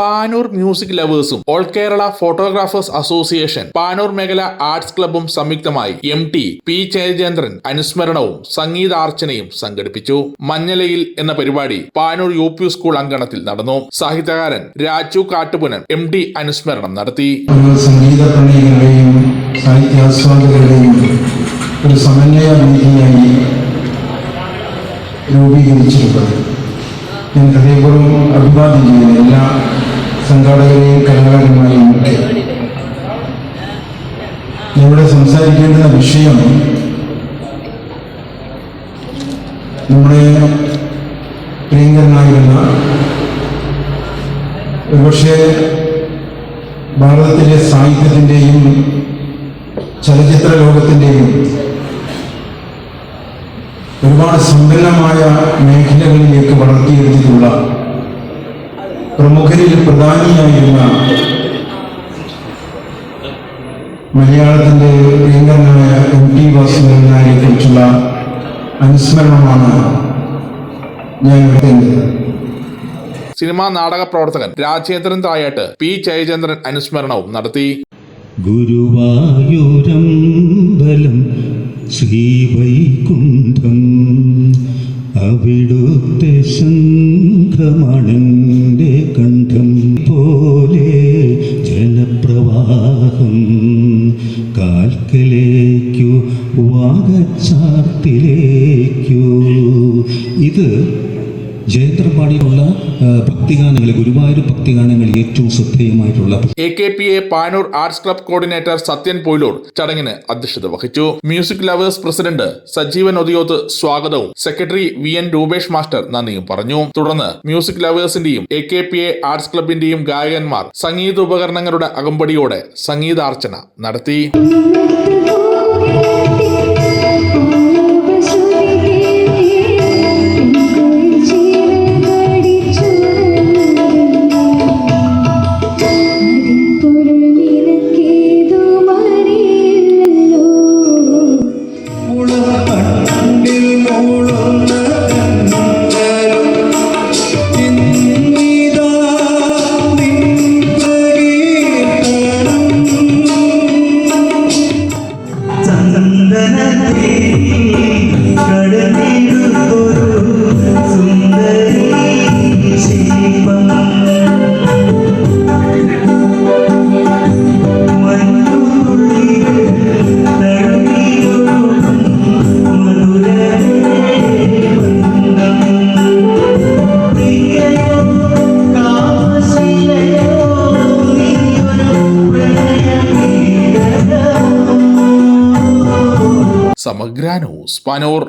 Panoor music ലവേഴ്സും all Kerala photographers association Panoor മേഖല arts ക്ലബും സംയുക്തമായി എം ടി പി ജയചന്ദ്രൻ അനുസ്മരണവും സംഗീതാർച്ചനയും സംഘടിപ്പിച്ചു. മഞ്ഞലയിൽ എന്ന പരിപാടി പാനൂർ യു പി സ്കൂൾ അങ്കണത്തിൽ നടന്നു. സാഹിത്യകാരൻ രാജു കാട്ടുപുനൻ എം ഡി അനുസ്മരണം നടത്തി. രൂപീകരിച്ചിട്ടുള്ളത് ഞാൻ ഹൃദയപൂർവം അഭിവാദ്യം ചെയ്യുന്ന. എല്ലാ സംഘാടകരെയും കലാകാരന്മാരെയും ഒക്കെ ഇവിടെ സംസാരിക്കേണ്ടുന്ന വിഷയം നമ്മുടെ പ്രിയങ്കരനായിരുന്ന ഒരുപക്ഷെ ഭാരതത്തിലെ സാഹിത്യത്തിന്റെയും ചലച്ചിത്ര ലോകത്തിന്റെയും ഒരുപാട് സമ്പന്നമായ മേഖലകളിലേക്ക് വളർത്തിയെടുത്തിട്ടുള്ള പ്രമുഖരിൽ പ്രധാനിയായിരുന്ന മലയാളത്തിന്റെ പ്രിയങ്കരനായ എം ടി വാസുദേവൻ നായരെ കുറിച്ചുള്ള അനുസ്മരണമാണ് ഞാൻ ഇവിടെ സിനിമാ നാടക പ്രവർത്തകൻ രാജേന്ദ്രൻ തായാട്ട് പി ജയചന്ദ്രൻ അനുസ്മരണവും നടത്തി. ഗുരുവായൂരം ബലം ശ്രീ വൈകുണ്ഠം അവിടുത്തെ ശംഖമണന്റെ കാൽക്കലേക്കു വാഗച്ചാർത്തിലേക്കു ഇത് ജയന്ത്രപാടിയുള്ള ഭക്തിഗാനങ്ങൾ ഗുരുവായൂർ ഭക്തിഗാനങ്ങൾ ഏറ്റവും ശ്രദ്ധേയമായിട്ടുള്ള A K P A Panoor arts club coordinator Sathyan Poyilur ചടങ്ങിന് അധ്യക്ഷത വഹിച്ചു. Music lovers president Sajeevan Othiyoth സ്വാഗതവും. Secretary V N Rupesh master നന്ദിയും പറഞ്ഞു. തുടർന്ന് music ലവേഴ്സിന്റെയും A K P A arts ക്ലബിന്റെയും ഗായകന്മാർ സംഗീത ഉപകരണങ്ങളുടെ അകമ്പടിയോടെ സംഗീതാർച്ചന നടത്തി. സമഗ്ര സ്പാനോർ പാനൂർ.